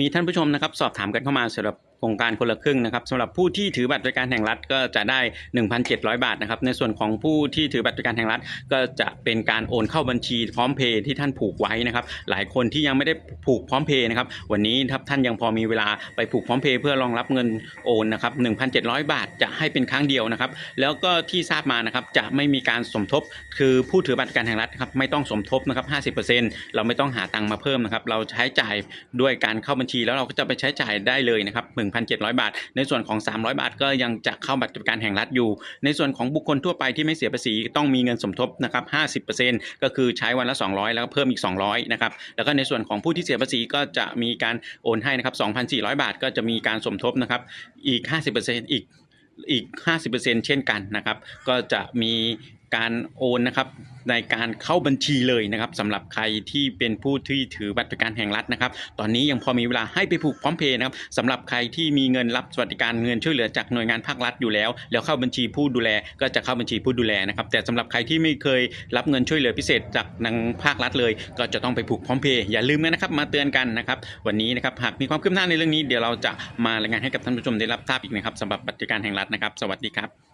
มีท่านผู้ชมนะครับ สอบถามกันเข้ามาสำหรับ โครงการคนละครึ่งนะครับสำหรับผู้ที่ถือบัตรบริการแห่งรัฐก็จะได้ 1,700 บาทนะครับในส่วนของผู้ที่ถือบัตรบริการแห่งรัฐ ก็จะเป็นการโอนเข้าบัญชีพร้อมเพย์ที่ท่านผูกไว้นะครับหลายคนที่ยังไม่ได้ผูกพร้อมเพย์นะครับวันนี้ถ้าท่านยังพอมีเวลาไปผูกพร้อมเพย์เพื่อรองรับเงินโอนนะครับ1,700 บาทจะให้เป็นครั้งเดียวนะครับแล้วก็ที่ทราบมานะครับจะไม่มีการสมทบ คือผู้ถือบัตรประกันแห่งรัฐครับไม่ต้องสมทบนะครับ 50%เราไม่ต้องหาตังค์มาเพิ่มนะครับเราใช้จ่ายด้วยการเข้าบัญชีแล้วเราก็จะไปใช้จ่ายได้เลยนะครับ1,700 บาท ในส่วนของ 300 บาท ก็ยังจะเข้าบัตรประกันแห่งรัฐอยู่ ในส่วนของบุคคลทั่วไปที่ไม่เสียภาษีต้องมีเงินสมทบนะครับ50%ก็คือใช้วันละ 200 แล้วก็เพิ่มอีก 200นะครับแล้วก็ในส่วนของผู้ที่เสียภาษีก็จะมีการโอนให้นะครับ2,400 บาท ก็จะมีการสมทบนะครับอีก 50%อีกอีก 50%เช่นกันนะครับ ก็จะมี การโอนนะครับในการเข้าบัญชีเลยนะครับสำหรับใครที่เป็นผู้ที่ถือบัตรประกันแห่งรัฐนะครับ ตอนนี้ยังพอมีเวลาให้ไปผูกพร้อมเพย์นะครับสำหรับใครที่มีเงินรับสวัสดิการเงินช่วยเหลือจากหน่วยงานภาครัฐอยู่แล้ว แล้วเข้าบัญชีผู้ดูแลก็จะเข้าบัญชีผู้ดูแลนะครับ แต่สำหรับใครที่ไม่เคยรับเงินช่วยเหลือพิเศษจากทางภาครัฐเลย ก็จะต้องไปผูกพร้อมเพย์อย่าลืมนะครับมาเตือนกันนะครับวันนี้นะครับหากมีความคืบหน้าในเรื่องนี้เดี๋ยวเราจะมารายงานให้กับท่านผู้ชมได้รับทราบอีกนะครับสำหรับบัตรประกันแห่งรัฐนะครับ สวัสดีครับ